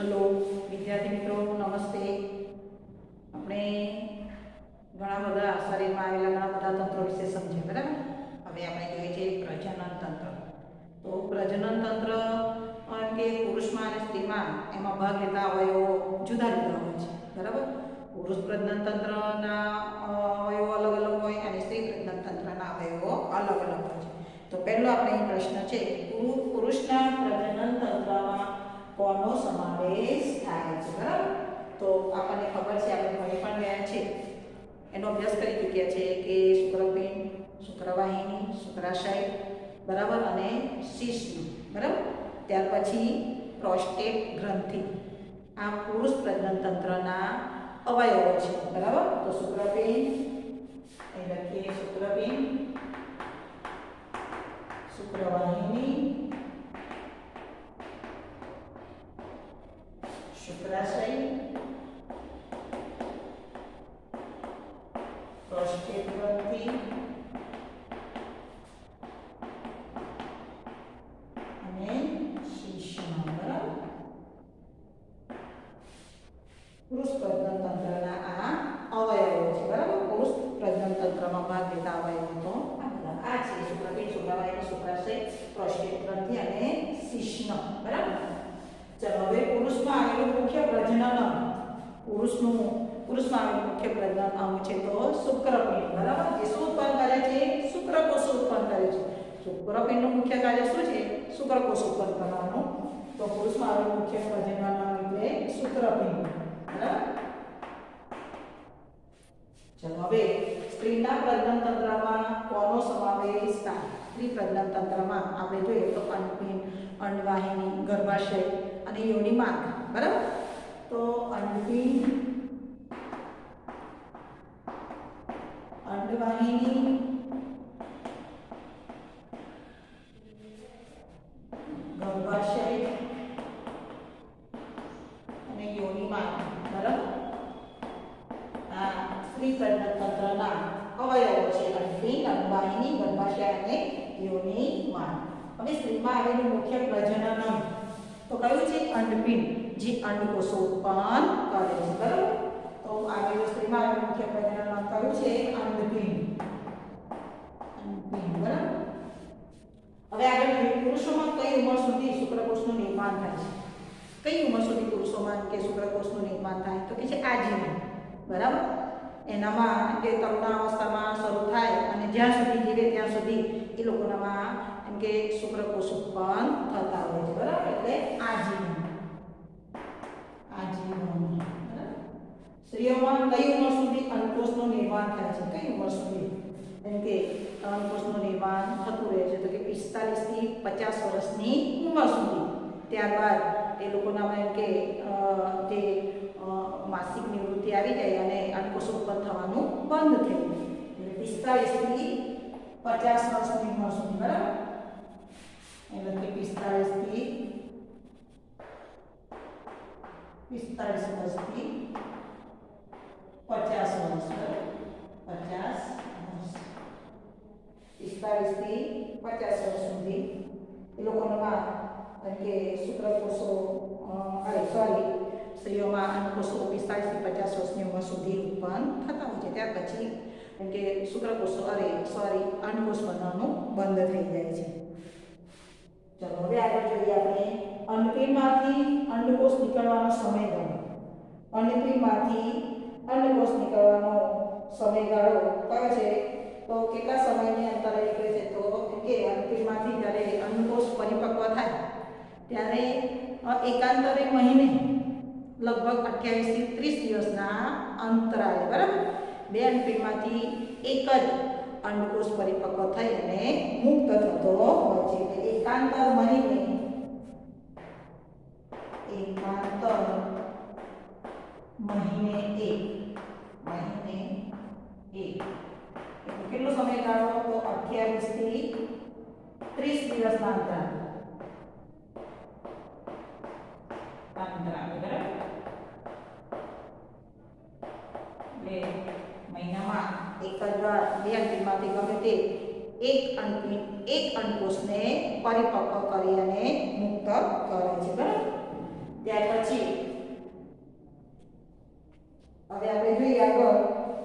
Hello, વિદ્યાર્થી મિત્રો, નમસ્તે. આપણે ઘણા બધા શરીરમાં આવેલા ઘણા બધા તંત્રો વિશે સમજીએ, બરાબર? હવે આપણે જોઈએ છે પ્રજનન તંત્ર. તો પ્રજનન તંત્ર કે પુરુષમાં અને સ્ત્રીમાં એમાં ભાગ લેતા અવયવો જુદા જુદા હોય છે, બરાબર? પુરુષ પ્રજનન તંત્રના અવયવો અલગ અલગ હોય અને સ્ત્રી પ્રજનન તંત્રના અવયવો અલગ અલગ હોય છે. તો પહેલો આપણે પ્રશ્ન છે પુરુ- પુરુષના પ્રજનન તંત્રમાં કોનો સમાવેશ થાય છે, બરાબર? તો આપણને ખબર છે, આપણે ભણી પણ ગયા છે. એનો અભ્યાસ કરી ચૂક્યા છે કે શુક્રપિંડ, શુક્રવાહિની, શુક્રાશય, બરાબર? અને શિશ્ન બરાબર? ત્યાર પછી પ્રોસ્ટેટ ગ્રંથિ. આ પુરુષ પ્રજ્ઞાન તંત્રના અવયવો છે, બરાબર? તો શુક્રપિંડ, અહીં લખીએ, શુક્રપિંડ, શુક્રવાહિની ચલો, હવે પુરુષમાં આવેલું મુખ્ય પ્રજનન પુરુષનું પુરુષમાં આવેલું મુખ્ય પ્રજનન અંગ છે તો શુક્રપિંડ બરાબર? જે શું ઉત્પન્ન કરે છે? શુક્રકોષો ઉત્પન્ન કરે છે. શુક્રપિંડનું મુખ્ય કાર્ય શું છે? શુક્રકોષ ઉત્પન્ન કરવાનું. તો પુરુષમાં આવેલું મુખ્ય પ્રજનન એટલે શુક્રપિંડ બરાબર? ચલો, હવે સ્ત્રીના પ્રજનન તંત્રમાં કોનો સમાવેશ થાય? સ્ત્રી પ્રજનન તંત્રમાં આપણે જોઈએ તો અંડપિંડ અંડવાહિની, ગર્ભાશય અને યોની માર્ગ. બરાબર? તો અંડી અંડવાહિની ગર્ભાશય અને યોનિ માર્ગ. બરાબર? આ અવયવો છે. અંડપિંડ અંડવાહિની ગર્ભાશય અને યોની માર્ગ. હવે સ્ત્રીમાં આવેલું મુખ્ય પ્રજનન તો કયું છે? અંડપિંડ. જે અંડકોષો ઉત્પન્ન કરે છે. બરાબર? તો આ સ્ત્રીમાં આપણે મુખ્ય પ્રજનન અંગ કયું છે? અંડપિંડ. અંડપિંડ. બરાબર? હવે આગળ પુરુષોમાં કઈ ઉંમર સુધી શુક્રકોષનું નિર્માણ થાય છે? કઈ ઉંમર સુધી પુરુષોમાં કે શુક્રકોષનું નિર્માણ થાય? તો કે છે આજીવન. બરાબર? એનામાં, કે તરુણાવસ્થામાં શરૂ થાય અને જ્યાં સુધી જીવે ત્યાં સુધી એ લોકોનામાં એમ કે શુક્રકોષ ઉત્પન્ન થતા હોય છે બરાબર એટલે આજીવન આજીવન સ્ત્રીઓમાં કઈ ઉંમર સુધી અંકોષનું નિર્માણ થાય છે કઈ ઉંમર સુધી એમ કે અંકોષનું નિર્માણ થતું રહે છે તો કે પિસ્તાલીસથી પચાસ વર્ષની ઉંમર સુધી ત્યારબાદ એ લોકોનામાં એમ કે જે માસિક નિવૃત્તિ આવી જાય અને અંડકોષ ઉત્પન્ન થવાનું બંધ થઈ જાય. એટલે પિસ્તાલીસથી પચાસ વર્ષની ઉંમર સુધી, બરાબર એટલે કે પિસ્તાલીસથી પિસ્તાલીસ વર્ષથી પચાસ વર્ષ પચાસ વર્ષ પિસ્તાળીસથી પચાસ વર્ષ સુધી એ લોકોનામાં કે શુક્રકોષો સોરી સ્ત્રીઓમાં અંડકોષો પિસ્તાળીસથી પચાસ વર્ષની ઉંમર સુધી ઉત્પન્ન થતા હોય છે ત્યાર પછી એમ કે શુક્રકોષો અરે સોરી અંડકોષ બનવાનું બંધ થઈ જાય છે। ચલો હવે આગળ જોઈએ આપણે અંડપીણમાંથી અંડકોષ નીકળવાનો સમયગાળો અંડપીણમાંથી અંડકોષ નીકળવાનો સમયગાળો કયો છે, તો કેટલા સમયની અંતરે નીકળે છે? તો કે અંડપીણમાંથી જ્યારે અંડકોષ પરિપક્વ થાય, ત્યારે એકાંતરે મહિને, લગભગ અઠ્યાવીસથી ત્રીસ દિવસના અંતરાલે, બરાબર? બે અંડપીણમાંથી એક જ અંડકોષ પરિપક્વ થઈ અને મુક્ત થતો હોય છે એટલે એકાંતર મહિને એકાંતર મહિને એક. મહિને એક. કેટલો સમયગાળો તો અઠ્યાવીસથી ત્રીસ દિવસના અંતરાલ અંતરાલ બરાબર? એટલે મહિનામાં એક જ વાર, બે ગમે તે એક અંતિમ એક અંકુશને પરિપક્વ કરી અને મુક્ત કરે છે, બરાબર? ત્યાર પછી હવે આપણે જોઈએ આગળ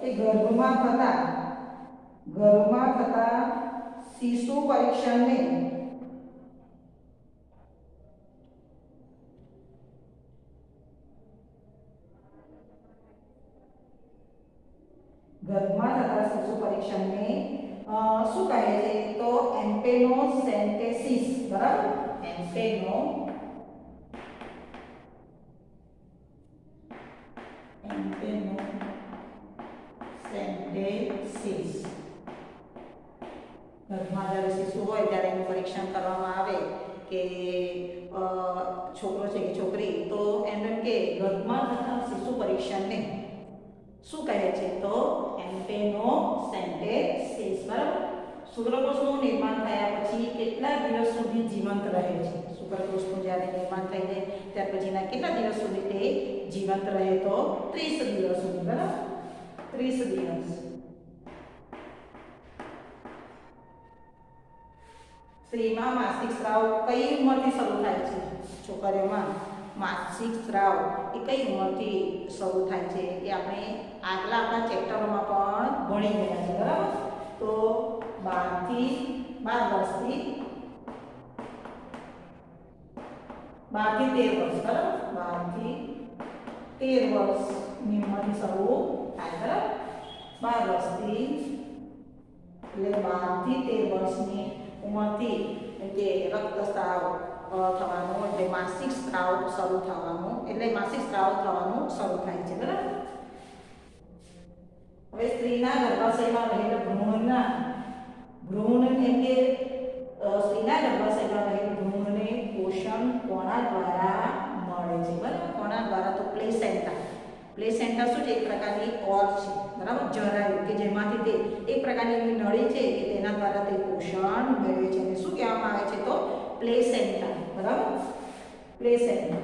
કે ગર્ભમાં થતા ગર્ભમાં થતા શિશુ પરીક્ષણને ગર્ભમાં થતા શિશુ પરીક્ષણને શું કહે છે? તો એમ્પેનોસેન્ટેસિસ, બરાબર? એમ્પેનો એમ્પેનોસેન્ટેસિસ ગર્ભમાં જ્યારે શિશુ હોય ત્યારે એનું પરીક્ષણ કરવામાં આવે કે છોકરો છે કે છોકરી, તો એમ કે ગર્ભમાં પ્રથમ શિશુ પરીક્ષણને. શું કહે છે? તો એમ્પેનોસેન્ટેસિસ બરાબર? શુક્રકોષનું નિર્માણ થયા પછી કેટલા દિવસ સુધી જીવંત રહે છે? શુક્રકોષનું જ્યારે નિર્માણ થઈ જાય, ત્યાર પછીના કેટલા દિવસ સુધી તે જીવંત રહે? તો ત્રીસ દિવસ સુધી, બરાબર? ત્રીસ દિવસ. સ્ત્રીમાં માસિક સ્ત્રાવ કઈ ઉંમરથી શરૂ થાય છે? છોકરીઓમાં માસિક સ્ત્રાવ એ કઈ ઉંમરથી શરૂ થાય છે એ આપણે આગલા આપણા ચેપ્ટરોમાં પણ ભણી ગયા છે, બરાબર? તો બારથી, બાર વર્ષથી, બારથી તેર વર્ષ, બરાબર? બારથી તેર વર્ષની ઉંમરથી શરૂ થાય, બરાબર? બાર વર્ષથી, એટલે બારથી તેર વર્ષની ઉંમરથી કે રક્તસ્રાવ અ, થવાનું એટલે માસિક સ્ત્રાવ શરૂ થવાનું એટલે માસિક સ્ત્રાવ થવાનું શરૂ થાય છે બરાબર? હવે સ્ત્રીના ગર્ભાશયમાં રહેલ ભ્રૂણના ભ્રૂણ એટલે કે સ્ત્રીના ગર્ભાશયમાં રહેલ ભ્રૂણને પોષણ કોણા દ્વારા મળે છે બરાબર? કોણા દ્વારા તો પ્લેસેન્ટા. પ્લેસેન્ટા શું છે? એક પ્રકારની ઓર છે. બરાબર? જરાયુ કે જેમાંથી તે એક પ્રકારની એવી નળી છે કે તેના દ્વારા તે પોષણ મેળવે છે. અને શું કહેવામાં આવે છે તો? પ્લેસેન્ટા બરાબર? પ્લેસેન્ટા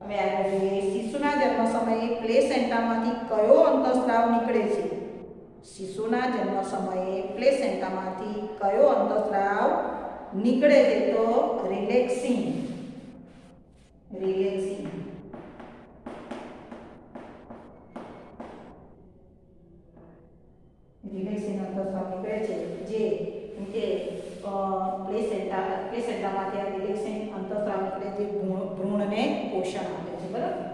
હવે આગળ જોઈએ શિશુના જન્મ સમયે પ્લેસેન્ટામાંથી કયો અંતઃસ્ત્રાવ નીકળે છે? શિશુના જન્મ સમયે પ્લેસેન્ટામાંથી કયો અંતઃસ્ત્રાવ નીકળે છે તો રિલેક્સિંગ રિલેક્સિંગ રિલેક્સિંગ અંતર અંતઃસ્ત્રાવ નીકળે છે જે, કે પ્લેસેન્ટા પ્લેસેન્ટામાંથી આ રિલેક્સિંગ અંતઃસ્ત્રાવ નીકળે જે ભ્રૂણ- ભ્રૂણને પોષણ આપે છે, બરાબર?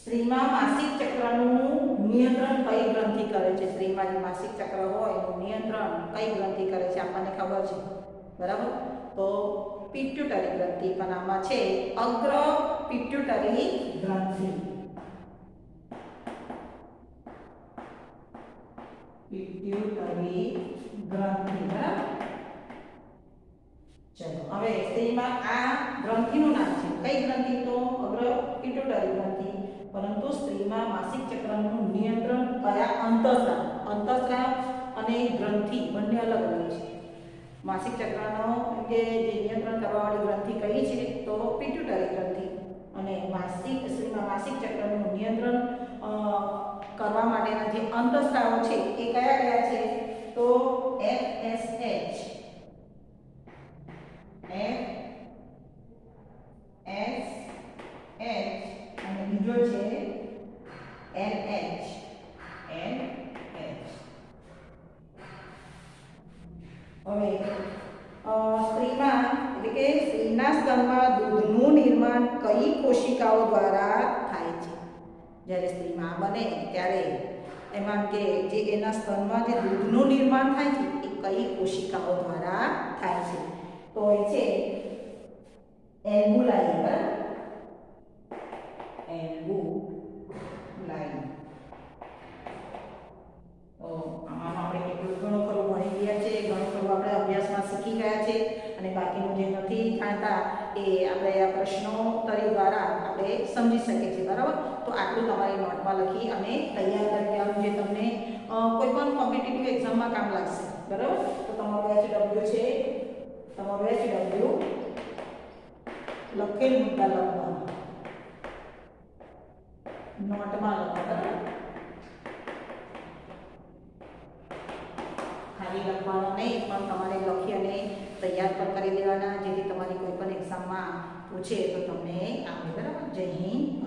સ્ત્રીમાં માસિક ચક્રનું નિયંત્રણ કઈ ગ્રંથિ કરે છે? સ્ત્રીમાં માસિક ચક્ર હોય એનું નિયંત્રણ કઈ ગ્રંથિ કરે છે? આપણને ખબર છે. બરાબર? તો પિટ્યુટરી ગ્રંથિ પણ આમાં છે. અગ્ર પિટ્યુટરી ગ્રંથિ. પિટ્યુટરી ગ્રંથિ. બરાબર? ચલો, હવે સ્ત્રીમાં આ ગ્રંથિનું નામ છે. કઈ ગ્રંથિ? તો અગ્ર પિટ્યુટરી ગ્રંથિ. પરંતુ સ્ત્રીમાં માસિક ચક્રનું નિયંત્રણ કયા અંતઃસ્રાવ અંતઃસ્રાવ અને ગ્રંથિ બંને અલગ અલગ છે. માસિક ચક્રનો કે જે નિયંત્રણ કરવાવાળી ગ્રંથિ કઈ છે, તો પિટ્યુટરી ગ્રંથિ અને માસિક સ્ત્રીમાં માસિક ચક્રનું નિયંત્રણ અ, કરવા માટેના જે અંતઃસ્રાવો છે એ કયા કયા છે તો FSH F S H અને બીજો છે NH NH હવે સ્ત્રીમાં એટલે કે સ્ત્રીના સ્તનમાં દૂધનું નિર્માણ કઈ કોશિકાઓ દ્વારા થાય છે? જ્યારે સ્ત્રીમાં બને, ત્યારે એમાં કે જે એના સ્તનમાં જે દૂધનું નિર્માણ થાય છે, એ કઈ કોશિકાઓ દ્વારા થાય છે? તો એ છે એલ્બુલાઈ બરાબર એલ્બુલાઈ તો આમાં આપણે કેટલું ઘણું ખરું ભણી ગયા છે ઘણું ખરું આપણે અભ્યાસમાં શીખી ગયા છે અને બાકીનું જે નથી જાણતા એ આપણે આ પ્રશ્નોત્તરી દ્વારા આપણે સમજી શકીએ છીએ, બરાબર? તો આટલું તમારી નોટમાં લખી અને તૈયાર કરી આવું જે તમને કોઈ પણ કોમ્પિટિટિવ એક્ઝામમાં કામ લાગશે, બરાબર? તો તમારું એચ ડબલ્યુ છે, તમારું એચ ડબલ્યુ લખેલ મુદ્દા લખવા નોટમાં લખો, બરાબર? ખાલી લખવાનો નહીં, પણ તમારે લખી અને તૈયાર પણ કરી લેવાના. જેથી તમારી કોઈ પણ એક્ઝામમાં પૂછે તો તમને આવડે બરાબર? જય હિન્દ